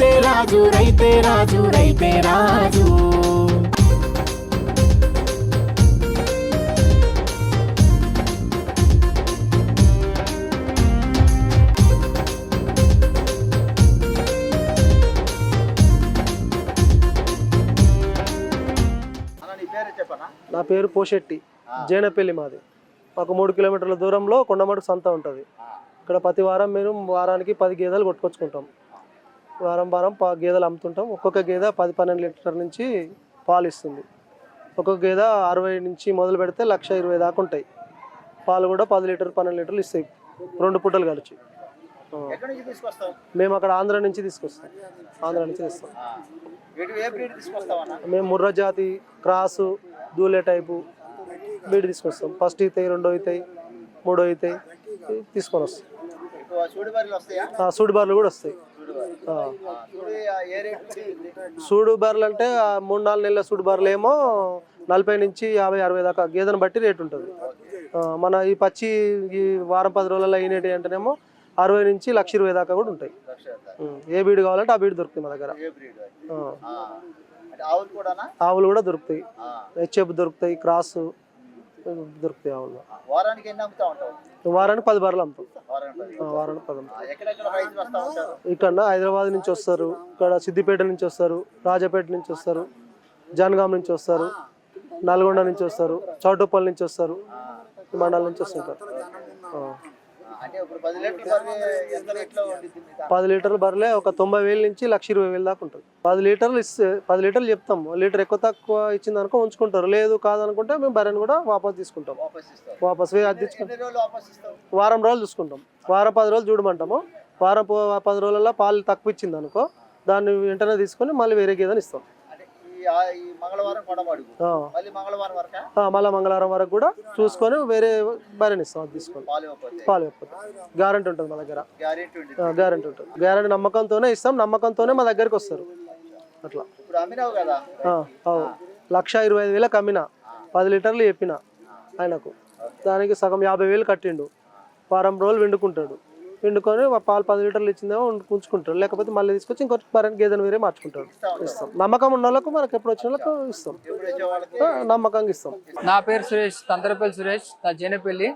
రైతే రాజు రైతే రాజు రైతే రాజు. నీ పేరు చెప్పనా? నా పేరు పోషెట్టి జేనపల్లి మాది. మాకు మూడు కిలోమీటర్ల దూరంలో కొండమడుగు సంత ఉంటుంది. ఇక్కడ ప్రతి వారం మేము వారానికి పది గేదెలు కొట్టుకొచ్చుకుంటాం. వారం వారం పా గేదెలు అమ్ముతుంటాం. ఒక్కొక్క గేదె పది పన్నెండు లీటర్ నుంచి పాలు ఇస్తుంది. ఒక్కొక్క గేదె అరవై నుంచి మొదలు పెడితే లక్ష ఇరవై దాకా ఉంటాయి. పాలు కూడా పది లీటర్ పన్నెండు లీటర్లు ఇస్తాయి. రెండు పుట్టలు కలిసి. మేము అక్కడ ఆంధ్ర నుంచి తీసుకొస్తాం. ఆంధ్ర నుంచి తెస్తాం మేము ముర్ర జాతి క్రాసు దూలే టైపు బీడి తీసుకొస్తాం. ఫస్ట్ అవుతాయి రెండో అవుతాయి మూడో అవుతాయి తీసుకొని వస్తాం. ఎక్కువ సూడి బర్రెలు వస్తాయా? ఆ, సూడి బార్లు కూడా వస్తాయి. సూడి బర్రెలు అంటే మూడు నాలుగు నెలల సూడు బార్లు ఏమో నలభై నుంచి యాభై అరవై దాకా గేదెను బట్టి రేట్ ఉంటుంది. మన ఈ పచ్చి ఈ వారం పది రోజులలో అయినటి అంటేనేమో అరవై నుంచి లక్ష ఇరవై దాకా కూడా ఉంటాయి. ఏ బీడు కావాలంటే ఆ బీడు దొరుకుతుంది మా దగ్గర. ఆవులు కూడా దొరుకుతాయి. హెచ్ఎఫ్ దొరుకుతాయి క్రాస్. దొరుకుతాయి ఆ. వారానికి ఎన్ని అమ్ముతా ఉంటావు? వారానికి పది బార్లు అమ్ముతాం. వారానికి పది. ఇక్కడ హైదరాబాద్ నుంచి వస్తారు. ఇక్కడ సిద్దిపేట నుంచి వస్తారు. రాజపేట నుంచి వస్తారు. జనగాం నుంచి వస్తారు. నల్గొండ నుంచి వస్తారు. చౌటుప్పల్ నుంచి వస్తారు. మండలం నుంచి వస్తుంటారు. పది లీటర్లు బర్రెలే ఒక తొంభై వేల నుంచి లక్ష ఇరవై వేలు దాకా ఉంటుంది. పది లీటర్లు ఇస్తే పది లీటర్లు చెప్తాం. లీటర్ ఎక్కువ తక్కువ ఇచ్చింది అనుకో ఉంచుకుంటారు. లేదు కాదనుకుంటే మేము బర్రెని కూడా వాపస్ తీసుకుంటాం. వాపస్ ఇస్తావు వాపస్ వే- అది తెచ్చుకుంటాం. ఎన్ని రోజులు వాపస్ ఇస్తావు వారం రోజులు చూసుకుంటాం. వారం పది రోజులు చూడమంటాము. వారం పది రోజులలో పాలు తక్కువ ఇచ్చింది అనుకో దాన్ని వెంటనే తీసుకొని మళ్ళీ వేరే గేదెని ఇస్తాం. మంగళవారం కొడమడుగు ఆ. మళ్ళీ మంగళవారం వరకా? ఆ, మళ్ళా మంగళవారం వరకు కూడా చూసుకొని వేరే బర్రెని ఇస్తాం తీసుకొని. పాలు ఇవ్వకపోతే. గ్యారంటీ ఉంటుంది మా దగ్గర. గ్యారెంటీ ఉంటుంది. గ్యారంటీ నమ్మకంతోనే ఇస్తాం నమ్మకంతోనే మా దగ్గరికి వస్తారు. అట్లా. అవు. లక్ష ఇరవై ఐదు వేలకు అమ్మిన. పది లీటర్లు చెప్పిన ఆయనకు. దానికి సగం యాభై వేలు కట్టిండు. వారం రోజులు వండుకుంటాడు. వండుకొని ఆ పాలు పది లీటర్లు ఇచ్చిందేమో ఉంచుకుంటాడు లేకపోతే మళ్ళీ తీసుకొచ్చి ఇంకొక బర్రెని గేదెని వేరే మార్చుకుంటాడు ఇస్తాం. నమ్మకం ఉన్న వాళ్ళకు మనకు ఎప్పుడు వచ్చిన వాళ్ళకు ఇస్తాం. నమ్మకంగా ఇస్తాం. నా పేరు సురేష్ తంతరపల్లి సురేష్ నా జేనపల్లి.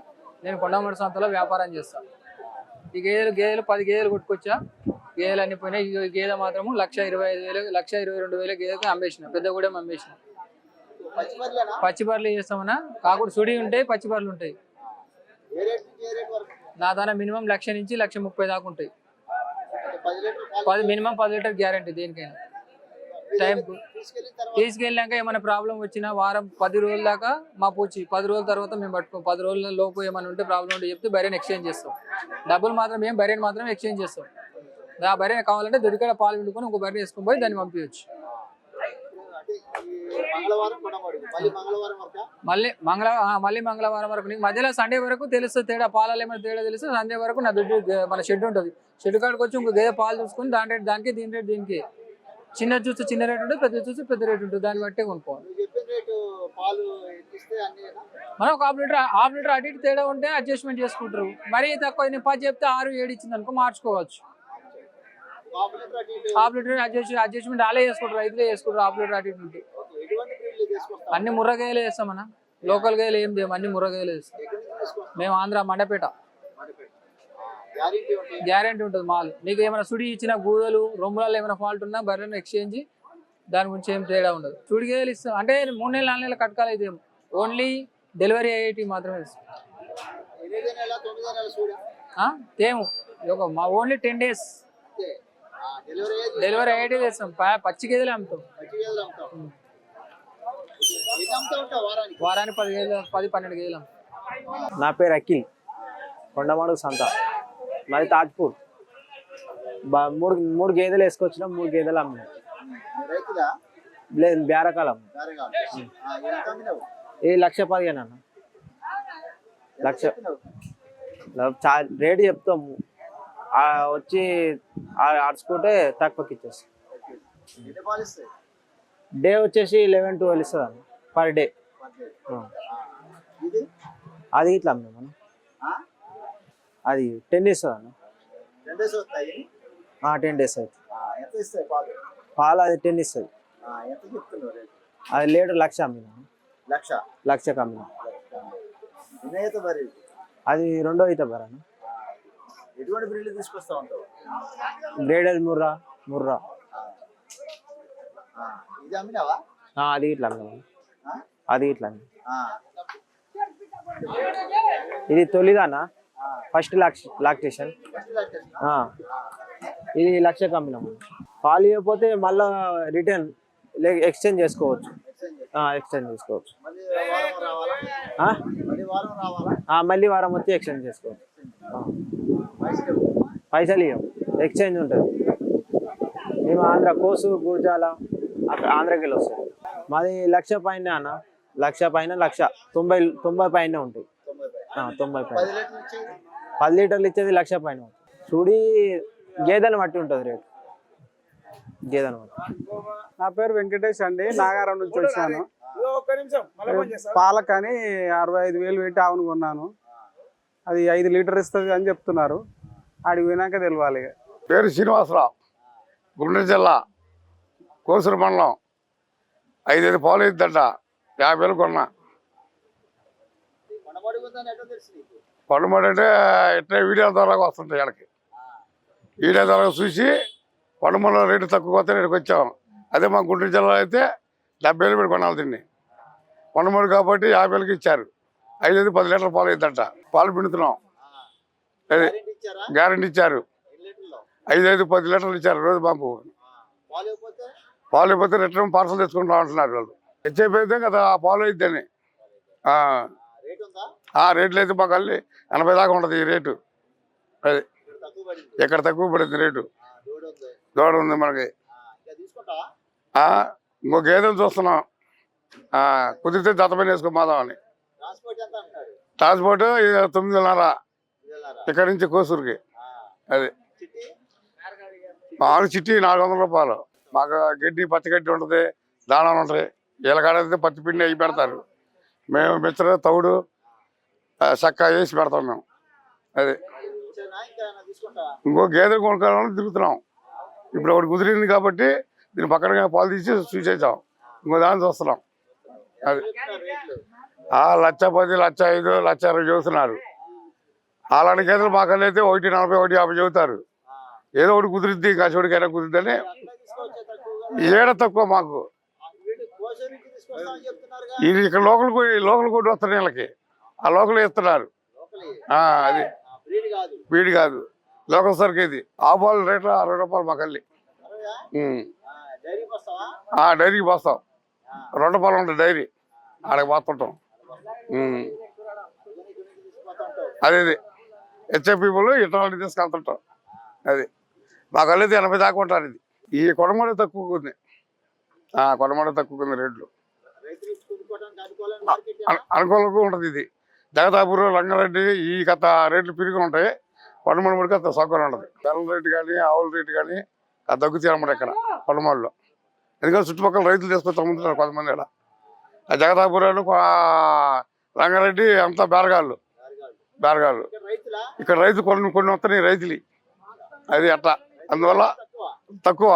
నేను కొండమూడి సంతలో వ్యాపారం చేస్తాను ఈ గేదెలు గేదెలు పది గేదెలు కొట్టుకొచ్చా. గేదెలు అన్ని పోయినాయి. ఈ గేదె మాత్రము లక్ష ఇరవై ఐదు వేలు లక్ష ఇరవై రెండు వేల గేదెకి అమ్మేసిన. పెద్ద కూడా అమ్మేసిన. పచ్చి బర్రెలేనా పచ్చి బర్రెలు చేస్తామన్నా? కాకుండా సుడి ఉంటాయి పచ్చి బర్రెలు ఉంటాయి. దాదాపు నా మినిమం లక్ష నుంచి లక్ష ముప్పై దాకా ఉంటాయి. పది మినిమం పది లీటర్ గ్యారంటీ దేనికైనా. టైం తీసుకెళ్ళాక ఏమైనా ప్రాబ్లం వచ్చినా వారం పది రోజుల దాకా మా పూచి పది రోజుల తర్వాత మేము పట్టుకోం పది రోజుల లోపు ఏమైనా ఉంటే ప్రాబ్లం ఉంటే చెప్తే బర్రెని ఎక్స్చేంజ్ చేస్తాం. డబ్బులు మాత్రం ఏం బర్రెని మాత్రం ఎక్స్చేంజ్ చేస్తాం. ఆ బర్రెని కావాలంటే దొరికాడ పాలు పిండుకొని ఇంకో బర్రె వేసుకొని పోయి దాన్ని పంపించవచ్చు అంటే ఈ మంగళవారం కొడమడుగు మళ్ళీ మంగళవారం వరకా? మళ్ళీ మంగళ ఆ, మళ్ళీ మంగళవారం వరకు నీకు మధ్యలో సండే వరకు తెలుస్తుంది తేడా పాలలో ఏమైనా తేడా తెలిస్తే సండే వరకు నా దుడ్డు మన షెడ్ ఉంటుంది. షెడ్ కాడికి వచ్చి ఇంకో గేదె పాలు చూసుకొని దాని రేట్ దానికి దీని రేట్ దీనికి. చిన్న చూస్తే చిన్న రేట్ ఉంటుంది పెద్ద చూస్తే పెద్ద రేట్ ఉంటుంది దాన్ని బట్టే కొనుక్కోవాలి. మనం ఒక హాఫ్ లీటర్ హాఫ్ లీటర్ అటు ఇటు తేడా ఉంటే అడ్జస్ట్మెంట్ చేసుకుంటారు. మరీ తక్కువ నేను పది చెప్తే ఆరు ఏడు ఇచ్చింది అనుకో మార్చుకోవచ్చు. హాఫ్ లీటర్ అడ్జస్ట్ అడ్జస్ట్మెంట్ వాళ్ళే చేసుకుంటారు రైతులే చేసుకుంటారు హాఫ్ లీటర్ తీసుకొస్తాం అన్ని ముర్రగాయలు వేస్తామన్నా లోకల్ గాయలు ఏం చేయం అన్ని ముర్రగాయలు వేస్తాం మేము ఆంధ్ర మండపేట. గ్యారెంటీ ఉంటుంది మాల్. నీకు ఏమైనా సుడి ఇచ్చిన గూదలు రొమ్ములలో ఏమైనా ఫాల్ట్ ఉన్నా బర్రెను ఎక్స్చేంజ్ దాని గురించి ఏం తేడా ఉండదు. సుడి గేదెలు ఇస్తాం. అంటే మూడు నెలలు నాలుగు నెలలు కట్టాలి ఇది ఓన్లీ డెలివరీ అయ్యేటి మాత్రమే ఇస్తాం? తేము. ఒక మా ఓన్లీ టెన్ డేస్ డెలివరీ అయ్యేటి తెస్తాం. ప- పచ్చి గేదెలు అమ్ముతాం. వారానికి? వారానికి పది గేదెలు పది పన్నెండు గేదెలు అమ్ముతాం. నా పేరు అఖిల్. కొండమాడు సంత. మాది తాజ్పూర్. బా మూడు మూడు గేదెలు వేసుకొచ్చినాం మూడు గేదెలు అమ్మినాం. రైతులా? లేదు బేరకాలం. అమ్మినావు? ఏ లక్ష పదిహేను అన్న. లక్ష. రేటు చెప్తాము వచ్చి ఆడుచుకుంటే తక్కువకి ఇచ్చేస్తాం డే వచ్చేసి లెవెన్ ట్వెల్వ్ ఇస్తుంది అన్న పర్ డే అది ఇట్లా అమ్మాం అన్న ఆ? అది టెన్ అన్న డేస్ వస్తాయి టెన్ డేస్ అయితే ఇస్తాయి పాలు అది టెన్ ఇస్తుంది. అది లీటర్ లక్ష అమ్మినా. లక్ష. వినయత మరి? అది రెండో ఈత బరాను ఎటువంటి బ్రీడ్లు తీసుకొస్తా ఉంటావు? గ్రేడెడ్ ముర్రా ముర్రా. ఆ, ఇది అమ్మినావా? ఆ, అది ఇట్లా అమ్మినా. ఆ? అది ఇట్లా అమ్మినా. ఆ, ఇది తొలిదానా? First lock lactation. ఆ. ఇది లక్ష అమ్మినాము పాలు ఇవ్వకపోతే మళ్ళా రిటర్న్ ఎక్స్చేంజ్ చేసుకోవచ్చు. ఎక్స్చేంజ్ చేసుకోవచ్చు. మళ్ళీ వారం రావాలా? ఆ? మళ్ళీ వారం రావాలా? ఆ, మళ్ళీ వారం వచ్చి ఎక్స్చేంజ్ చేసుకోవచ్చు. పైసలు ఇవ్వం ఎక్స్చేంజ్ ఉంటుంది. మేము ఆంధ్ర కోసు గుర్జాల అక్కడ ఆంధ్రకి వెళ్ళి వస్తాం మాది లక్ష పైన అన్న. లక్ష పైన లక్ష. తొంభై తొంభై పైన ఉంటాయి. తొంభై పైన. పది లీటర్లు ఇచ్చేది? లక్ష పైన ఉంటుంది. చూడి గేదెని బట్టి ఉంటుంది రేటు. గేదెని బట్టి నా పేరు వెంకటేష్ అండి. నాగారం నుంచి వచ్చాను. పాలకని అరవై ఐదు వేలు పెట్టి ఆవును కొన్నాను. అది ఐదు లీటర్ ఇస్తుంది అని చెప్తున్నారు. ఆడికి పోయినాక తెలియాలి పేరు శ్రీనివాసరావు. గుంటూరు జిల్లా కోసూరు మండలం. ఐదైదు పాలు ఇద్దంట. యాభై వేలు కొన్నా. పండుమడి ఉందని ఎట్లా అంటే ఇట్లా వీడియో ద్వారా వస్తుంటాయి వాళ్ళకి వీడియో ద్వారా చూసి పడుమల రేటు తక్కువ పోతే ఇక్కడికి వచ్చాం. అదే మా గుంటూరు జిల్లాలో అయితే డెబ్బై వేలు పెట్టి కొనాలి దీన్ని. పండుమడి కాబట్టి యాభై వేలకి ఇచ్చారు. ఐదైదు పది లీటర్ల పాలు ఇద్దంట పాలు పిండుతున్నాం. అది గ్యారెంటీ ఇచ్చారా? లీటర్లు ఐదైదు పది లీటర్లు ఇచ్చారు రోజు పంపు పాలు అయిపోతే రిటర్న్ పార్సల్ తెచ్చుకుంటాం అంటున్నారు వాళ్ళు. అయితే కదా ఆ పాలు అయిద్దని. రేట్లు అయితే మాకు అల్లి ఎనభై దాకా ఉంటుంది ఈ రేటు. అది ఇక్కడ తక్కువ పడింది. ఎక్కడ తక్కువ పడింది రేటు. దూడ ఉంది. మనకి. ఇంకా గేదెలు చూస్తున్నాం. కుదిరితే జతపైన వేసుకోమాదాం అని ట్రాన్స్పోర్ట్ తొమ్మిదిన్నర? ఇక్కడి నుంచి కోసూరుకి. అది. మాకు చిట్టి నాలుగు వందల రూపాయలు. మాకు గడ్డి పచ్చగడ్డి ఉంటుంది దానాలు ఉంటాయి వీళ్ళకాడైతే పత్తి పిండి అవి పెడతారు. మేము మిత్ర తౌడు ఆ, చెక్క వేసి పెడతాం మేము. అది. ఇంకా గేదె కొనుక్కోవాలని తిరుగుతున్నాం. ఇప్పుడు ఒకటి కుదిరింది కాబట్టి దీని పక్కన పాలు తీసి చూసేసాం ఇంకో దాన్ని చూస్తున్నాం అది. ఆ లక్ష పది లక్ష ఐదు లక్ష ఇరవై చూస్తున్నారు అలాంటి కేసులు మాకన్నా అయితే ఒకటి నలభై ఒకటి యాభై చెబుతారు. ఏదో ఒకటి కుదిరిద్ది కసివుడికైనా కుదిరిద్దని. ఏడ తక్కువ మాకు. ఇది ఇక్కడ లోకల్ లోకల్ కూడా వస్తారు వీళ్ళకి. ఆ లోకల్ ఇస్తున్నారు. అది. కాదు వీడి కాదు. లోకల్ సరికి ఇది. ఆ పాలు రేట్లు అరవై రూపాయలు మా అల్లి డైరీకి వస్తాం పోస్తాం. రెండు పాలు ఉంటాయి డైరీ. ఆడకి పోతుంటాం. అదేది అది హెచ్ఎఫ్ పీపుల్ ఇటువంటి తీసుకెళ్తుంటాం. అది. మాకు అల్లితే ఎనభై దాకా ఉంటారు ఇది. ఈ కొడమడ తక్కువగా ఉంది. ఆ, తక్కువగా ఉంది రేట్లు. అనుకూలంగా ఉంటుంది ఇది. జగతాపూర్ రంగారెడ్డి ఈ కథ రేట్లు పెరిగి ఉంటాయి. కొండమడి ముడికి అంత సౌకర్యం ఉంటుంది బెల్లం రేటు కానీ ఆవుల రేటు కానీ అది తగ్గుతాయి అనమాట ఇక్కడ కొండమడిలో. ఎందుకంటే చుట్టుపక్కల రైతులు తీసుకొచ్చి అమ్ముతున్నారు కొంతమంది ఇక్కడ ఆ జగతాపురాలు రంగారెడ్డి అంతా బేరగాళ్ళు. బేరగాళ్ళు. ఇక్కడ రైతు కొన్ని కొన్ని వస్తున్నాయి రైతులు అది అట్లా. అందువల్ల తక్కువ.